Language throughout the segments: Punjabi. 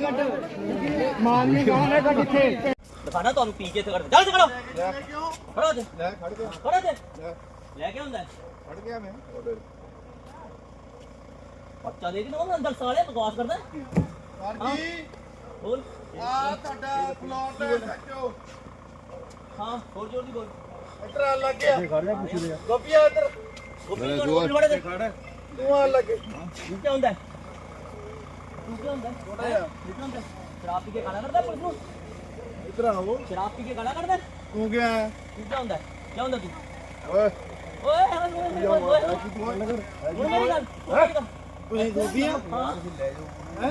ਕੱਢੋ ਮਾਂ ਦੀਆਂ ਨਾ ਕੱਢ ਇੱਥੇ ਦਿਖਾਣਾ ਤੁਹਾਨੂੰ ਪੀ ਕੇ ਤੇ ਕਰ ਚੱਲ ਖੜੋ ਖੜੋ। ਤੇ ਲੈ ਖੜ ਗਿਆ ਖੜੋ ਤੇ ਲੈ ਕੇ ਹੁੰਦਾ ਖੜ ਗਿਆ ਮੈਂ ਬੱਚਾ ਦੇ ਕੇ ਨਾ ਅੰਦਰ ਸਾਲੇ ਬਕਵਾਸ ਕਰਦਾ। ਸਰ ਬੋਲ। ਆ ਤੁਹਾਡਾ ਪਲਾਟ ਹੈ ਸੱਚੋ। ਹਾਂ ਹੋਰ ਜੋਰ ਦੀ ਬੋਲ। ਇੱਧਰ ਆ ਲੱਗ ਗਿਆ। ਖੜ ਗਿਆ ਪੁੱਛ ਲਿਆ ਗੋਪੀਆ ਇੱਧਰ। ਗੋਪੀ ਕੋਲ ਬੜੇ ਦੇ ਤੂੰ ਆ ਲੱਗੇ। ਤੂੰ ਕੀ ਹੁੰਦਾ? ਤੂੰ ਕੀ ਹੁੰਦਾ? ਥੋੜਾ ਜਿਹਾ। ਕੀ ਹੁੰਦਾ? ਸ਼ਰਾਬ ਪੀ ਕੇ ਗਾਲਾਂ ਕੱਢਦਾ ਪੁਲਿਸ ਨੂੰ? ਇੱਧਰ ਆਓ। ਸ਼ਰਾਬ ਪੀ ਕੇ ਗਾਲਾਂ ਕੱਢਦਾ ਤੂੰ ਗਿਆ ਤੂੰ ਕੀ ਹੁੰਦਾ? ਕੀ ਹੁੰਦਾ ਤੂੰ? ਓਏ। ਓਏ ਓਏ ਓਏ ਓਏ ਗੱਲ ਤੁਸੀਂ ਗੋਪੀਆ ਹਾਂ। ਹੈ?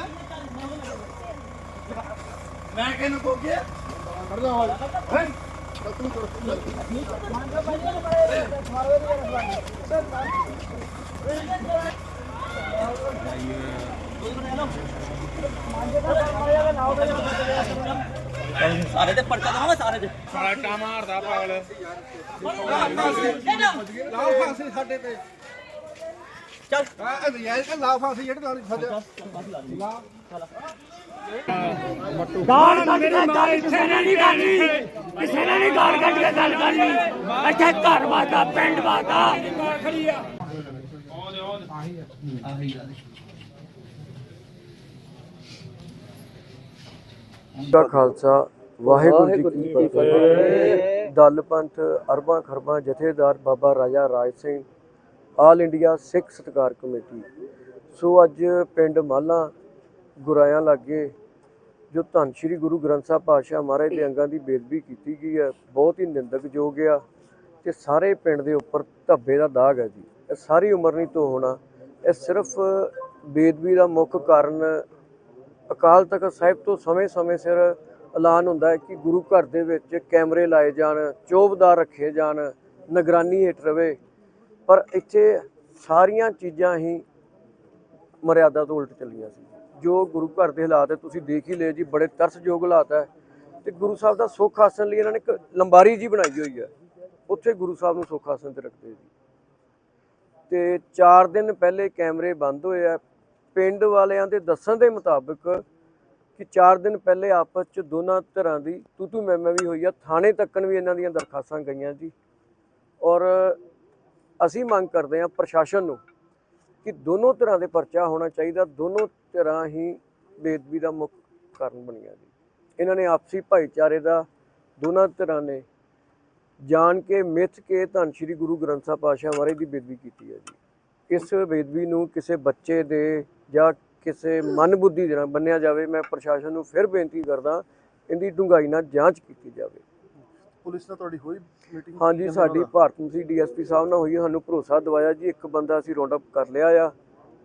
ਮੈਂ ਕਿਹਨੂੰ ਕੋ ਗਿਆ ਖੜਦਾ ਹੋ? ਹੈ ਤੂੰ ਕਰ ਸਾਰੇ ਤੇ ਪਰਚਾ ਦਵਾਂਗਾ ਸਾਰੇ ਤੇ ਸਾਲਟਾ ਮਾਰਦਾ ਪਾਗਲ। ਲਾਓ ਫਾਂਸੀ ਸਾਡੇ ਤੇ। ਆ ਯਾਰ ਇਹ ਲਾਓ ਫਾਂਸੀ ਜਿਹੜੇ ਲਾਉਣੀ ਸਾਡੇ ਗਾਲ ਕੱਢ ਕੇ ਗੱਲ ਕਿਸੇ ਨੇ ਨਹੀਂ ਕਰਨੀ ਕਿਸੇ ਨੇ ਨਹੀਂ ਗਾਲ ਕੱਢ ਕੇ ਗੱਲ ਕਰਨੀ ਇੱਥੇ ਘਰ ਵਾਦਾ ਪਿੰਡ ਵਾਦਾ ਦਾ ਖਾਲਸਾ ਵਾਹਿਗੁਰੂ ਜੀ ਕੀ ਫਤਿਹ। ਦਲ ਪੰਥ ਅਰਬਾਂ ਖਰਬਾਂ ਜਥੇਦਾਰ ਬਾਬਾ ਰਾਜਾ ਰਾਜ ਸਿੰਘ ਆਲ ਇੰਡੀਆ ਸਿੱਖ ਸਤਕਾਰ ਕਮੇਟੀ। ਸੋ ਅੱਜ ਪਿੰਡ ਮਾਲਾ ਗੁਰਾਇਆਂ ਲਾਗੇ ਜੋ ਧੰਨ ਸ਼੍ਰੀ ਗੁਰੂ ਗ੍ਰੰਥ ਸਾਹਿਬ ਪਾਤਸ਼ਾਹ ਮਹਾਰਾਜ ਦੇ ਅੰਗਾਂ ਦੀ ਬੇਦਬੀ ਕੀਤੀ ਗਈ ਹੈ, ਬਹੁਤ ਹੀ ਨਿੰਦਕਯੋਗ ਆ ਤੇ ਸਾਰੇ ਪਿੰਡ ਦੇ ਉੱਪਰ ਧੱਬੇ ਦਾ ਦਾਗ ਹੈ ਜੀ। ਇਹ ਸਾਰੀ ਉਮਰ ਨਹੀਂ ਤੋਂ ਹੋਣਾ, ਇਹ ਸਿਰਫ ਬੇਦਬੀ ਦਾ ਮੁੱਖ ਕਾਰਨ ਅਕਾਲ ਤਖਤ ਸਾਹਿਬ ਤੋਂ ਸਮੇਂ-ਸਮੇਂ ਸਿਰ ਐਲਾਨ ਹੁੰਦਾ ਹੈ ਕਿ ਗੁਰੂ ਘਰ ਦੇ ਵਿੱਚ ਕੈਮਰੇ ਲਾਏ ਜਾਣ, ਚੋਬਦਾਰ ਰੱਖੇ ਜਾਣ, ਨਿਗਰਾਨੀ ਹੇਠ ਰਵੇ। ਪਰ ਇੱਥੇ ਸਾਰੀਆਂ ਚੀਜ਼ਾਂ ਹੀ ਮਰਿਆਦਾ ਤੋਂ ਉਲਟ ਚੱਲੀਆਂ ਸੀ। ਜੋ ਗੁਰੂ ਘਰ ਦੇ ਹਾਲਾਤ ਹੈ, ਤੁਸੀਂ ਦੇਖ ਹੀ ਲਏ ਜੀ, ਬੜੇ ਤਰਸਯੋਗ ਹਾਲਾਤ ਹੈ। ਤੇ ਗੁਰੂ ਸਾਹਿਬ ਦਾ ਸੁੱਖ ਆਸਣ ਲਈ ਇਹਨਾਂ ਨੇ ਇੱਕ ਲੰਬਾਰੀ ਜੀ ਬਣਾਈ ਹੋਈ ਹੈ। ਉੱਥੇ ਗੁਰੂ ਸਾਹਿਬ ਨੂੰ ਸੁੱਖ ਆਸਣ ਤੇ ਰੱਖਦੇ ਜੀ ਤੇ 4 ਦਿਨ ਪਹਿਲੇ ਕੈਮਰੇ ਬੰਦ ਹੋਏ ਆ ਪਿੰਡ ਵਾਲਿਆਂ ਦੇ ਦੱਸਣ ਦੇ ਮੁਤਾਬਕ ਕਿ 4 ਦਿਨ ਪਹਿਲੇ ਆਪਸ ਚ ਦੋਨਾਂ ਧਿਰਾਂ ਦੀ ਤੂ ਤੂ ਮੈਂ ਵੀ ਹੋਈ ਆ। ਥਾਣੇ ਤੱਕਣ ਵੀ ਇਹਨਾਂ ਦੀਆਂ ਦਰਖਾਸਤਾਂ ਗਈਆਂ ਜੀ। ਔਰ ਅਸੀਂ ਮੰਗ ਕਰਦੇ ਹਾਂ ਪ੍ਰਸ਼ਾਸਨ ਨੂੰ ਕਿ ਦੋਨੋਂ ਤਰ੍ਹਾਂ ਦੇ ਪਰਚਾ ਹੋਣਾ ਚਾਹੀਦਾ, ਦੋਨੋਂ ਤਰ੍ਹਾਂ ਹੀ ਬੇਦਬੀ ਦਾ ਮੁੱਖ ਕਾਰਨ ਬਣੀਆਂ ਜੀ। ਇਹਨਾਂ ਨੇ ਆਪਸੀ ਭਾਈਚਾਰੇ ਦਾ ਦੋਨਾਂ ਧਿਰਾਂ ਨੇ ਜਾਣ ਕੇ, ਮਿੱਥ ਕੇ ਧੰਨ ਸ਼੍ਰੀ ਗੁਰੂ ਗ੍ਰੰਥ ਸਾਹਿਬ ਪਾਤਸ਼ਾਹ ਮਹਾਰਾਜ ਦੀ ਬੇਦਬੀ ਕੀਤੀ ਹੈ ਜੀ। ਇਸ ਬੇਦਬੀ ਨੂੰ ਕਿਸੇ ਬੱਚੇ ਦੇ ਜਾਂ ਕਿਸੇ ਮਨਬੁੱਧੀ ਦੇ ਨਾਲ ਬੰਨਿਆ ਜਾਵੇ, ਮੈਂ ਪ੍ਰਸ਼ਾਸਨ ਨੂੰ ਫਿਰ ਬੇਨਤੀ ਕਰਦਾ, ਇਹਦੀ ਡੂੰਘਾਈ ਨਾਲ ਜਾਂਚ ਕੀਤੀ ਜਾਵੇ। ਪੁਲਿਸ ਨਾਲ ਤੁਹਾਡੀ ਹੋਈ ਮੀਟਿੰਗ ਹਾਂਜੀ ਸਾਡੀ ਭਾਰਤ ਮਸੀ ਡੀਐਸਪੀ ਸਾਹਿਬ ਨਾਲ ਹੋਈ ਹੈ, ਸਾਨੂੰ ਭਰੋਸਾ ਦਿਵਾਇਆ ਜੀ ਇੱਕ ਬੰਦਾ ਅਸੀਂ ਰੌਂਡ ਅਪ ਕਰ ਲਿਆ ਆ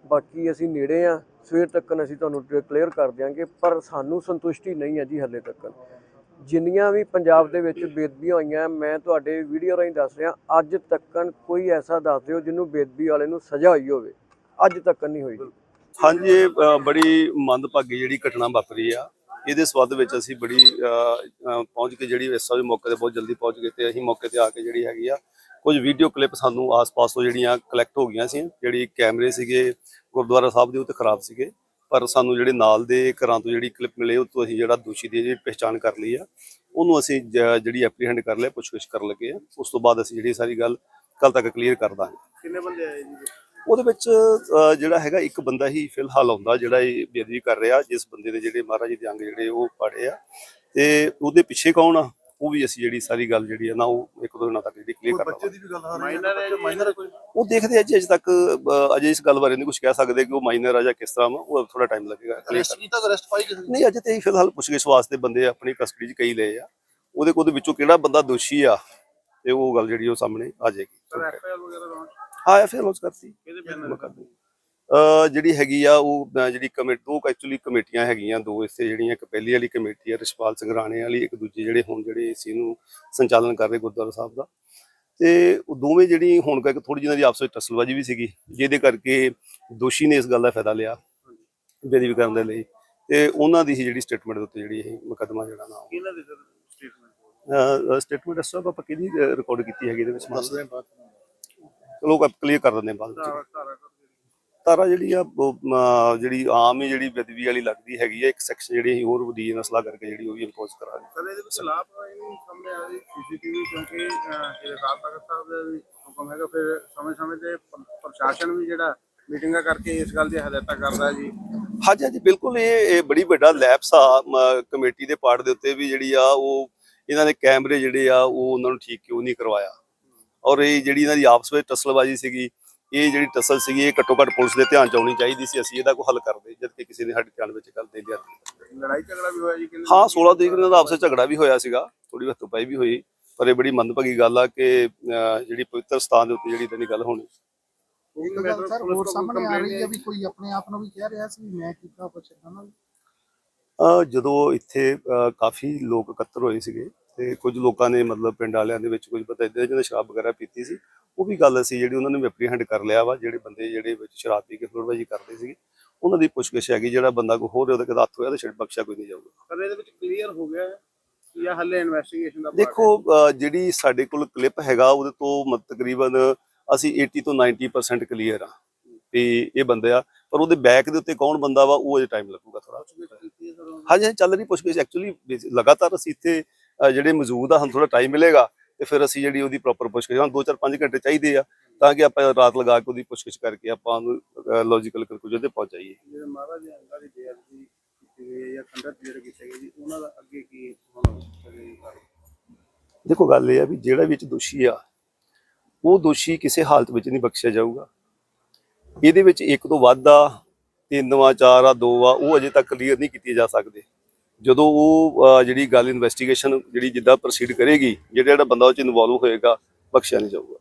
ਬਾਕੀ ਅਸੀਂ ਨੇੜੇ ਆ ਸਵੇਰ ਤੱਕ ਅਸੀਂ ਤੁਹਾਨੂੰ ਕਲੀਅਰ ਕਰ ਦਿਆਂਗੇ ਪਰ ਸਾਨੂੰ ਸੰਤੁਸ਼ਟੀ ਨਹੀਂ ਹੈ ਜੀ ਹੱਲੇ ਤੱਕ ਜਿੰਨੀਆਂ ਵੀ ਪੰਜਾਬ ਦੇ ਵਿੱਚ ਬੇਦਬੀਆਂ ਹੋਈਆਂ ਮੈਂ ਤੁਹਾਡੇ ਵੀਡੀਓ ਰਾਹੀਂ ਦੱਸ ਰਿਹਾ ਅੱਜ ਤੱਕ ਕੋਈ ਐਸਾ ਦੱਸ ਦਿਓ ਜਿਹਨੂੰ ਬੇਦਬੀ ਵਾਲੇ ਨੂੰ ਸਜ਼ਾ ਹੋਈ ਹੋਵੇ। ਅੱਜ ਤੱਕ ਨਹੀਂ ਹੋਈ ਹਾਂਜੀ ਇਹ ਅ, ਬੜੀ ਮੰਦਭਾਗੀ ਜਿਹੜੀ ਘਟਨਾ ਵਾਪਰੀ ਆ ਇਹਦੇ ਸਬੰਧ ਵਿੱਚ ਅਸੀਂ ਬੜੀ ਪਹੁੰਚ ਕੇ ਜਿਹੜੀ ਇਸ ਸਮੇਂ ਮੌਕੇ ਤੇ ਬਹੁਤ ਜਲਦੀ ਪਹੁੰਚ ਗਏ ਤੇ ਅਸੀਂ ਮੌਕੇ ਤੇ ਆ ਕੇ ਜਿਹੜੀ ਹੈਗੀ ਆ, ਕੁਝ ਵੀਡੀਓ ਕਲਿੱਪ ਸਾਨੂੰ ਆਸ-ਪਾਸ ਤੋਂ ਜਿਹੜੀਆਂ ਕਲੈਕਟ ਹੋ ਗਈਆਂ ਸੀ, ਜਿਹੜੀ ਕੈਮਰੇ ਸੀਗੇ, ਗੁਰਦੁਆਰਾ ਸਾਹਿਬ ਦੇ ਉੱਤੇ ਖਰਾਬ ਸੀਗੇ, ਪਰ ਸਾਨੂੰ ਜਿਹੜੇ ਨਾਲ ਦੇ ਘਰਾਂ ਤੋਂ ਜਿਹੜੀ ਕਲਿੱਪ ਮਿਲੇ, ਉਹ ਤੋਂ ਅਸੀਂ ਜਿਹੜਾ ਦੋਸ਼ੀ ਦੀ ਜਿਹੜੀ ਪਛਾਣ ਕਰ ਲਈ ਆ, ਉਹਨੂੰ ਅਸੀਂ ਜਿਹੜੀ ਐਪਰੀਹੈਂਡ ਕਰ ਲਿਆ, ਪੁੱਛਗਿੱਛ ਕਰਨ ਲੱਗੇ ਆ, ਉਸ ਤੋਂ ਬਾਅਦ ਅਸੀਂ ਜਿਹੜੀ ਸਾਰੀ ਗੱਲ ਕੱਲ ਤੱਕ ਕਲੀਅਰ ਕਰ ਦਾਂਗੇ। ਕਿੰਨੇ ਬੰਦੇ ਆਏ ਜੀ? ਉਹਦੇ ਵਿੱਚ ਜਿਹੜਾ ਹੈਗਾ ਇੱਕ ਬੰਦਾ ਹੀ ਫਿਲਹਾਲ ਆਉਂਦਾ ਜਿਹੜਾ ਇਹ ਬੇਅਦਬੀ ਕਰ ਰਿਹਾ ਜਿਸ ਬੰਦੇ ਦੇ ਜਿਹੜੇ ਮਹਾਰਾਜ ਜੀ ਦੇ ਅੰਗ ਜਿਹੜੇ ਉਹ ਪੜੇ ਆ। ਤੇ ਉਹਦੇ ਪਿੱਛੇ ਕੌਣ ਆ? ਉਹ ਵੀ ਅਸੀਂ ਜਿਹੜੀ ਸਾਰੀ ਗੱਲ ਜਿਹੜੀ ਹੈ ਨਾ ਉਹ ਇੱਕ ਦੋ ਦਿਨਾਂ ਤੱਕ ਜਿਹੜੀ ਕਲੀਅਰ ਕਰ ਬੱਚੇ ਦੀ ਵੀ ਗੱਲ ਆ ਰਹੀ ਹੈ ਮਾਈਨਰ ਮਾਈਨਰ ਕੋਈ? ਉਹ ਦੇਖਦੇ ਆ ਜੀ ਅਜੇ ਤੱਕ ਅਜੇ ਇਸ ਗੱਲ ਬਾਰੇ ਨਹੀਂ ਕੁਝ ਕਹਿ ਸਕਦੇ ਕਿ ਉਹ ਮਾਈਨਰ ਆ ਜਾਂ ਕਿਸ ਤਰ੍ਹਾਂ ਉਹ ਥੋੜਾ ਟਾਈਮ ਲੱਗੇਗਾ ਅਰੈਸਟ ਕੀਤਾ ਅਰੈਸਟ ਪਾਈ ਕਿਸੇ। ਨਹੀਂ ਅਜੇ ਤੇ ਫਿਲਹਾਲ ਪੁੱਛਗਿੱਛ ਵਾਸਤੇ ਬੰਦੇ ਆਪਣੀ ਕਸਟਡੀ 'ਚ ਕਈ ਲਏ ਆ। ਉਹਦੇ ਉਹਦੇ ਵਿੱਚੋਂ ਕਿਹੜਾ ਬੰਦਾ ਦੋਸ਼ੀ ਆ ਤੇ ਉਹ ਗੱਲ ਜਿਹੜੀ ਉਹ ਸਾਹਮਣੇ ਆ ਜਾਏਗੀ। ਐਫਆਈਆਰ ਵਗੈਰਾ ਲਾਉਣ ਹਾਂ ਐਫ ਆਰ ਲੌਂਚ ਕਰਤੀ ਕਿਹਦੇ ਜਿਹੜੀ ਹੈਗੀ ਆ ਉਹ ਜਿਹੜੀ ਕਮੇਟੀ ਦੋ ਐਕਚੁਅਲੀ ਕਮੇਟੀਆਂ ਹੈਗੀਆਂ ਦੋ ਇਸੇ ਜਿਹੜੀਆਂ ਇੱਕ ਪਹਿਲੀ ਵਾਲੀ ਕਮੇਟੀ ਆ ਰਿਸ਼ਪਾਲ ਸਿੰਘ ਰਾਣੇ ਵਾਲੀ ਇੱਕ ਦੂਜੀ ਜਿਹੜੇ ਹੁਣ ਜਿਹੜੇ ਇਸ ਨੂੰ ਸੰਚਾਲਨ ਕਰ ਰਹੇ ਗੁਰਦੁਆਰਾ ਸਾਹਿਬ ਦਾ। ਤੇ ਉਹ ਦੋਵੇਂ ਜਿਹੜੀ ਹੁਣ ਕਰਕੇ ਥੋੜੀ ਜਿਹੀ ਦੀ ਆਪਸ ਵਿੱਚ ਟਸਲਬਾਜੀ ਵੀ ਸੀਗੀ ਜਿਹਦੇ ਕਰਕੇ ਦੋਸ਼ੀ ਨੇ ਇਸ ਗੱਲ ਦਾ ਫਾਇਦਾ ਲਿਆ ਬੇਦਬੀ ਕਰਨ ਦੇ ਲਈ। ਤੇ ਉਹਨਾਂ ਦੀ ਹੀ ਜਿਹੜੀ ਸਟੇਟਮੈਂਟ ਦੇ ਉੱਤੇ ਜਿਹੜੀ ਇਹ ਮੁਕੱਦਮਾ ਜਿਹੜਾ ਨਾ ਦੇ ਸਟੇਟਮੈਂਟ ਸਟੇਟਮੈਂਟ ਦੱਸੋ ਆਪਾਂ ਕਿਹਦੀ ਰਿਕਾਰਡ ਕੀਤੀ ਹੈਗੀ ਇਹਦੇ ਵਿੱਚ? ਦੱਸ ਦੇ ਆਪਾਂ ਕਲੀਅਰ ਕਰ ਦਿੰਦੇ ਬਾਅਦ ਵਿੱਚ। ਤਾਰਾ ਜਿਹੜੀ ਆ ਜਿਹੜੀ ਆਮ ਹੀ ਜਿਹੜੀ ਬਦਵੀ ਵਾਲੀ ਲੱਗਦੀ ਹੈਗੀ ਆ ਇੱਕ ਸੈਕਸ਼ਨ ਜਿਹੜੀ ਅਸੀਂ ਹੋਰ ਵਧੀਆ ਨਸਲਾ ਕਰਕੇ ਜਿਹੜੀ ਉਹ ਵੀ ਇੰਪੋਜ਼ ਕਰਾਂਗੇ। ਸਰ ਇਹਦੇ ਵਿੱਚ ਲਾਭ ਇਹ ਸਾਹਮਣੇ ਆ ਰਹੀ ਸੀਸੀਟੀਵੀ ਕਿਉਂਕਿ ਅਕਾਲ ਤਖਤ ਸਾਹਿਬ ਦਾ ਵੀ ਹੁਕਮ ਹੈਗਾ ਫਿਰ ਸਮੇਂ-ਸਮੇਂ ਤੇ ਪ੍ਰਸ਼ਾਸਨ ਵੀ ਜਿਹੜਾ ਮੀਟਿੰਗਾਂ ਕਰਕੇ ਇਸ ਗੱਲ ਦੀ ਹਦਾਇਤਾਂ ਕਰਦਾ ਹੈ ਜੀ। ਹਾਂਜੀ ਹਾਂਜੀ ਬਿਲਕੁਲ ਇਹ ਇਹ ਬੜੀ ਵੱਡਾ ਲੈਪਸ ਆ ਮ, ਕਮੇਟੀ ਦੇ ਪਾਰਟ ਦੇ ਉੱਤੇ ਵੀ ਜਿਹੜੀ ਆ ਉਹ ਇਹਨਾਂ ਦੇ ਕੈਮਰੇ ਜਿਹੜੇ ਆ ਉਹ ਉਹਨਾਂ ਨੂੰ ਠੀਕ ਕਿਉਂ ਨਹੀਂ ਕਰਵਾਇਆ। ਔਰ ਇਹ ਜਿਹੜੀ ਇਹਨਾਂ ਦੀ ਆਪਸ ਵਿੱਚ ਟਸਲਬਾਜ਼ੀ ਸੀਗੀ ਇਹ ਜਿਹੜੀ ਟਸਲ ਸੀਗੀ ਇਹ ਘੱਟੋ ਘੱਟ ਪੁਲਿਸ ਦੇ ਧਿਆਨ ਚ ਆਉਣੀ ਚਾਹੀਦੀ ਸੀ ਅਸੀਂ ਇਹਦਾ ਕੋਈ ਹੱਲ ਕਰਦੇ ਜਦ ਕਿ ਕਿਸੇ ਨੇ ਸਾਡੇ ਧਿਆਨ ਵਿੱਚ ਗੱਲ ਦੇ ਲਿਆ। ਲੜਾਈ ਝਗੜਾ ਵੀ ਹੋਇਆ ਜੀ ਹਾਂ 16 ਤਰੀਕ ਨੂੰ ਇਹਨਾਂ ਦਾ ਆਪਸ ਵਿੱਚ ਝਗੜਾ ਵੀ ਹੋਇਆ ਸੀਗਾ ਥੋੜੀ ਹੱਥੋਂ ਪਾਈ ਵੀ ਹੋਈ ਪਰ ਇਹ ਬੜੀ ਮੰਦਭਾਗੀ ਗੱਲ ਆ ਕਿ ਜਿਹੜੀ ਪਵਿੱਤਰ ਸਥਾਨ ਦੇ ਉੱਤੇ ਜਿਹੜੀ ਇਦਾਂ ਦੀ ਗੱਲ ਹੋਣੀ। ਇੱਕ ਗੱਲ ਮੈਟਰ ਸਰ ਪੁਲਿਸ ਹੋਰ ਕੋਲ ਸਾਹਮਣੇ ਆ complaint ਰਹੀ ਹੈ ਵੀ ਕੋਈ ਆਪਣੇ ਆਪ ਨੂੰ ਵੀ ਕਹਿ ਰਿਹਾ ਸੀ ਵੀ ਮੈਂ ਕੀਤਾ ਕੁਛ ਏਦਾਂ ਦਾ ਵੀ। ਅਹ ਜਦੋਂ ਇੱਥੇ ਕਾਫੀ ਲੋਕ ਇਕੱਤਰ ਹੋਏ ਸੀਗੇ ਤੇ ਕੁਝ ਲੋਕਾਂ ਨੇ ਮਤਲਬ ਪਿੰਡ ਵਾਲਿਆਂ ਦੇ ਵਿੱਚ ਕੁਝ ਪਤਾ ਇਦਾਂ ਜਿਹਨੇ ਸ਼ਰਾਬ ਵਗੈਰਾ ਪੀਤੀ ਸੀ ਉਹ ਵੀ ਗੱਲ ਅਸੀਂ ਜਿਹੜੀ ਉਹਨਾਂ ਨੇ ਐਪਰੀਹੈਂਡ ਕਰ ਲਿਆ ਵਾ ਜਿਹੜੇ ਬੰਦੇ ਜਿਹੜੇ ਵਿੱਚ ਸ਼ਰਾਬ ਪੀ ਕੇ ਫਲੋਰਬਾਜੀ ਕਰਦੇ ਸੀਗੇ ਉਹਨਾਂ ਦੀ ਪੁੱਛਗਿੱਛ ਹੈਗੀ ਜਿਹੜਾ ਬੰਦਾ ਕੋਈ ਹੋਰ ਉਹਦੇ ਕਿਦਾ ਹੱਥ ਹੋਇਆ ਤਾਂ ਛੱਡ ਬਖਸ਼ਿਆ ਕੋਈ ਨਹੀਂ ਜਾਊਗਾ। ਸਰ ਇਹਦੇ ਵਿੱਚ ਕਲੀਅਰ ਹੋ ਗਿਆ ਹੈ ਜਾਂ ਹੱਲੇ ਇਨਵੈਸਟੀਗੇਸ਼ਨ ਦਾ ਦੇਖੋ ਜਿਹੜੀ ਸਾਡੇ ਕੋਲ ਕਲਿੱਪ ਹੈਗਾ ਉਹਦੇ ਤੋਂ ਤਕਰੀਬਨ ਅਸੀਂ 80 ਤੋਂ 90% ਕਲੀਅਰ ਆ ਤੇ ਇਹ ਬੰਦੇ ਆ ਪਰ ਉਹਦੇ ਬੈਕ ਦੇ ਉੱਤੇ ਕੌਣ ਬੰਦਾ ਵਾ ਉਹ ਅਜੇ ਟਾਈਮ ਲੱਗੂਗਾ ਥੋੜਾ ਹਾਂਜੀ ਚੱਲ ਰਹੀ ਪੁੱਛਗਿੱਛ ਐਕਚੁਅਲੀ ਲਗਾਤਾਰ ਅਸੀਂ ਇੱਥੇ ਜਿਹੜੇ ਮੌਜੂਦ ਆ ਸਾਨੂੰ ਥੋੜਾ ਟਾਈਮ ਮਿਲੇਗਾ ਤੇ ਫਿਰ ਅਸੀਂ ਜਿਹੜੀ ਉਹਦੀ ਪ੍ਰੋਪਰ ਪੁੱਛਗਿੱਛ ਹਾਂ 2-4 5 ਘੰਟੇ ਚਾਹੀਦੇ ਆ ਤਾਂ ਕਿ ਆਪਾਂ ਰਾਤ ਲਗਾ ਕੇ ਉਹਦੀ ਪੁੱਛਗਿੱਛ ਕਰਕੇ ਆਪਾਂ ਉਹਨੂੰ ਲੌਜੀਕਲ conclusion ਤੇ ਪਹੁੰਚਾਈਏ ਨੇ। ਜਿਹੜੇ ਮਹਾਰਾਜ ਦੇ ਅੰਗਾਂ ਦੀ ਬੇਅਦਬੀ ਕੀਤੀ ਗਈ ਹੈ ਜਾਂ ਖੰਡਤ ਜਿਹੜੇ ਕੀਤੇ ਗਏ ਜੀ ਉਹਨਾਂ ਦਾ ਅੱਗੇ ਕੀ ਹੁਣ ਅਗਲੀ ਕਾਰਵਾਈ? ਦੇਖੋ ਗੱਲ ਇਹ ਆ ਵੀ ਜਿਹੜਾ ਵਿੱਚ ਦੋਸ਼ੀ ਆ ਉਹ ਦੋਸ਼ੀ ਕਿਸੇ ਹਾਲਤ ਵਿੱਚ ਨਹੀਂ ਬਖਸ਼ਿਆ ਜਾਊਗਾ ਇਹਦੇ ਵਿੱਚ ਇੱਕ ਤੋਂ ਵੱਧ ਆ ਤਿੰਨ ਵਾ ਚਾਰ ਆ ਦੋ ਆ ਉਹ ਅਜੇ ਤੱਕ ਕਲੀਅਰ ਨਹੀਂ ਕੀਤੇ ਜਾ ਸਕਦੇ ਜਦੋਂ ਉਹ ਜਿਹੜੀ ਗੱਲ ਇਨਵੈਸਟੀਗੇਸ਼ਨ ਜਿਹੜੀ ਜਿੱਦਾਂ ਪ੍ਰੋਸੀਡ ਕਰੇਗੀ, ਜਿਹੜਾ ਜਿਹੜਾ ਬੰਦਾ ਉਹ ਚ ਇਨਵੋਲਵ ਹੋਏਗਾ, ਬਖਸ਼ਿਆ ਨਹੀਂ ਜਾਊਗਾ।